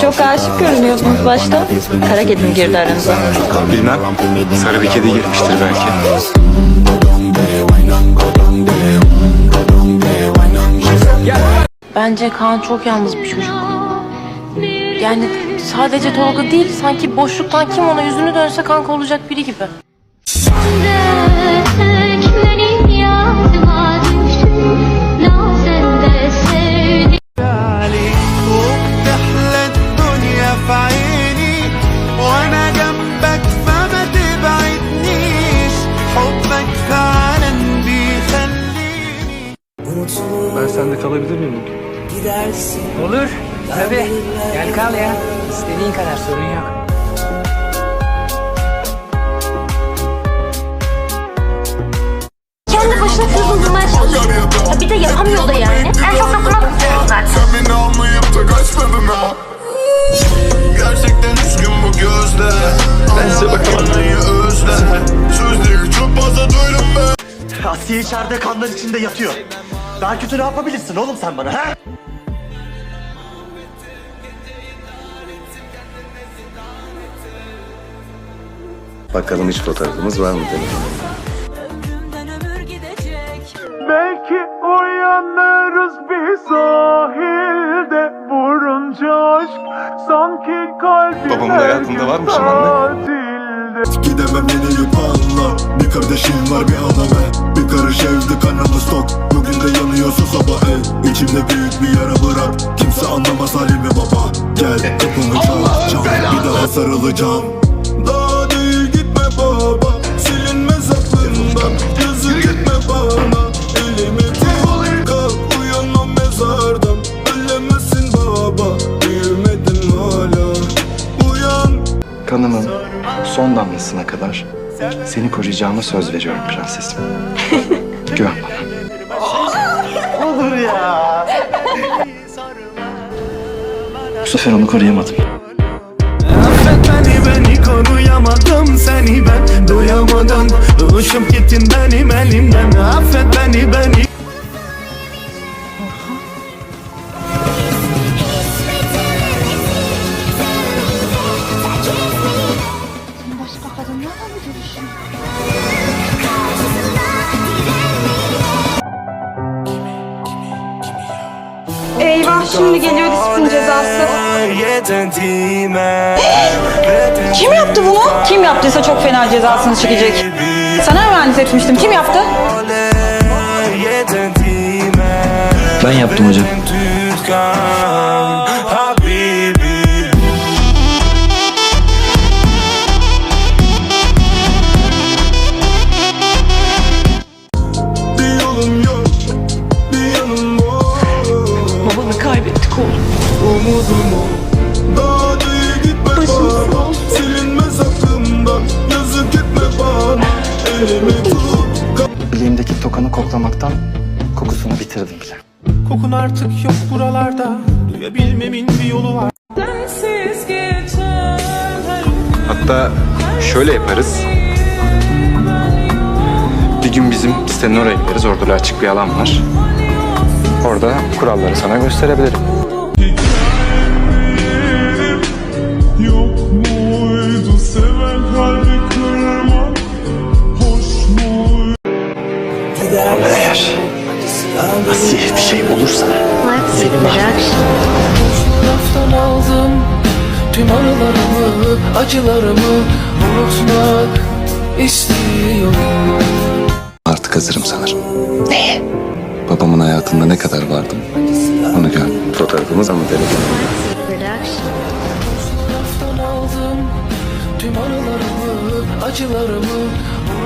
Çok aşık görünüyordunuz başta. Kara kedi mi girdi aranıza? Bilmem. Sarı bir kedi girmiştir belki. Bence Kaan çok yalnız bir çocuk. Yani sadece Tolga değil sanki boşluktan kim ona yüzünü dönse kanka olacak biri gibi. Ben sende kalabilir miyim bugün? Olur. Tabii. Gel kal ya. İstediğin kadar sorun yok. Kendi başına kız bulmaya çalışıyor Ya Bir de yapamıyor da yani En çok da buna kızıyorum zaten Sen beni anlayıp da kaçmadın ha Gerçekten üzgün bu gözler Ben size bakamam özle Sözleri çok fazla duydum ben Asiye içeride kanlar içinde yatıyor. Daha kötü ne yapabilirsin oğlum sen bana ha? Bakalım hiç fotoğrafımız var mı dedim. Belki uyanırız bir sahilde Vurunca aşk sanki kalbim Babamın hayatında var mısın anne? Gidemem yeni yupanla Bir kardeşim var bir adame Bir karış evde kanımız tok. Bugün de yanıyorsa sabah el İçimde büyük bir yara bırak. Kimse anlamaz halimi baba. Gel kapımı çal çal. Bir daha sarılacağım. Daha değil gitme baba. Silinmez aklımdan Yazık etme bana. Elimi tut Kalk uyanmam mezardan. Ölemezsin baba. Büyümedim hala. Uyan. Kanımın son damlasına kadar seni koruyacağıma söz veriyorum prensesim. Güven bana. Olur ya. Bu sefer onu koruyamadım. Affet beni beni koruyamadım seni ben Duyamadım Uçup gittin benim elimden Affet beni beni Eyvah şimdi geliyor disiplin cezası. Kim yaptı bunu? Kim yaptıysa çok fena cezasını çekecek. Sana emanet etmiştim. Kim yaptı? Ben yaptım hocam. Babanı kaybettik oğlum. Umudumu Daha değil gitme bana Silinmez aklımdan Yazık etme bana Elimi tut Bileğimdeki tokanı koklamaktan kokusunu bitirdim bile. Kokun artık yok buralarda Duyabilmemin bir yolu var Hatta şöyle yaparız. Bir gün bizim sitenin oraya gideriz. Orada da açık bir alan var. Orada kuralları sana gösterebilirim. Eğer Asiye bir şey olursa Raftan aldım tüm anılarımı, acılarımı unutmak istiyorum. Artık hazırım sanırım. Neye? Babamın hayatında ne kadar vardım onu gör. Fotoğrafımız ama acılarımı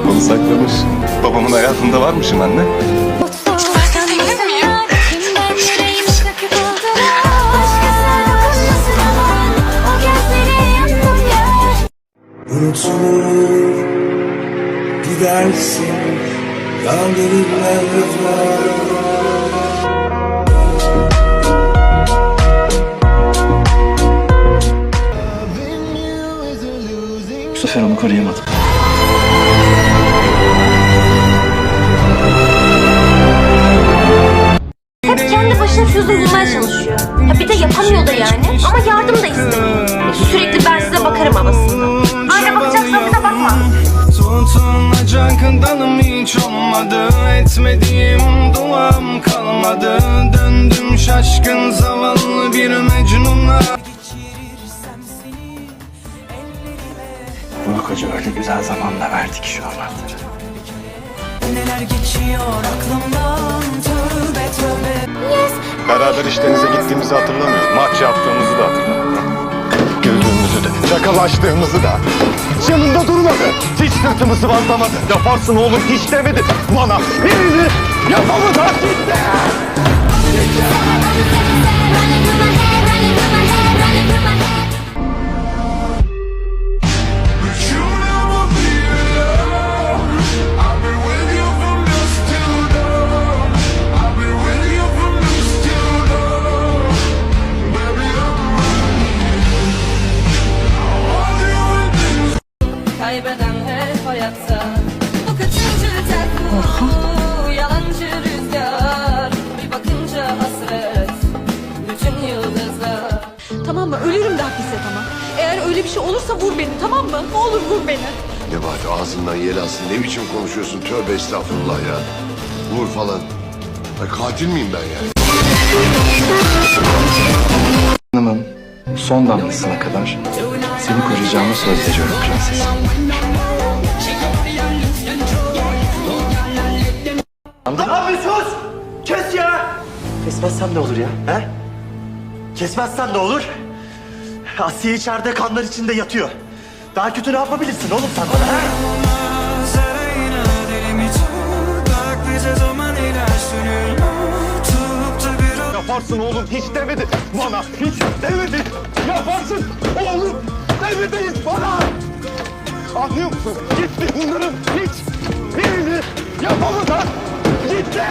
Bunu saklamış. Babamın hayatında varmışım anne. Unutulur Gidersin Kandırılmaz Bu sefer onu koruyamadım. Hadi kendi başına çözüm bulmaya çalışıyor. Ha bir de yapamıyor da yani. Ama yardım da istemiyor. Sürekli ben size bakarım havasında. Öyle bakacaksan bize bakma. Tutunacak dalım hiç olmadı Etmediğim duam kalmadı Döndüm şaşkın zavallı bir mecnunla Hoca öyle güzel zamanda verdi ki şu anahtarı. Beraber işlerinize gittiğimizi hatırlamıyorum. Maç yaptığımızı da hatırlamıyorum. Güldüğümüzü de, şakalaştığımızı da. Hiç yanında durmadı. Hiç sırtımı sıvatlamadı. Yaparsın oğlum hiç demedi. Bana birini yapamı da gitti. Yalancı rüzgar Bir bakınca hasret Bütün yıldızlar Tamam mı? Ölürüm de hapiste tamam. Eğer öyle bir şey olursa vur beni tamam mı? Ne olur vur beni. Nebahat ağzından yel alsın. Ne biçim konuşuyorsun? Tövbe estağfurullah ya. Vur falan. Ay, katil miyim ben yani? Canımın son damlasına kadar seni koruyacağıma söz veriyorum prenses. Kesmezsem ne olur ya? He? Kesmezsem ne olur? Asiye içeride kanlar içinde yatıyor. Daha kötü ne yapabilirsin oğlum sen bana? He? Yaparsın oğlum hiç demedi. Bana hiç demedi. Yaparsın oğlum demedi bana. Anlıyor musun? Gitti bunların hiç birini yapamadan gitti.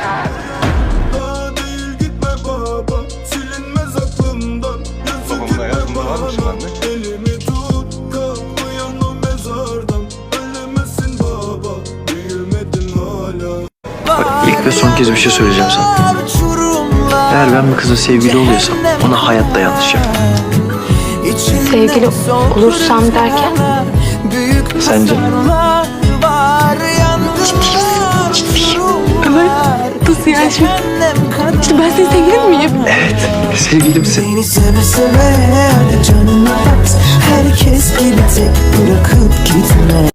Anne? Elimi tut kalk uyan o mezardan Ölemesin baba Büyümedin hala Bak ilk ve son kez bir şey söyleyeceğim sana. Eğer ben bir kızla sevgili oluyorsam ona hayatta yanlış yaptım. Sevgili olursam derken Sence? Şimdi ben senin sevgilin miyim? Evet, sevgilimsin. Seni seve seve canına bak Herkes gibi tek bırakıp gitme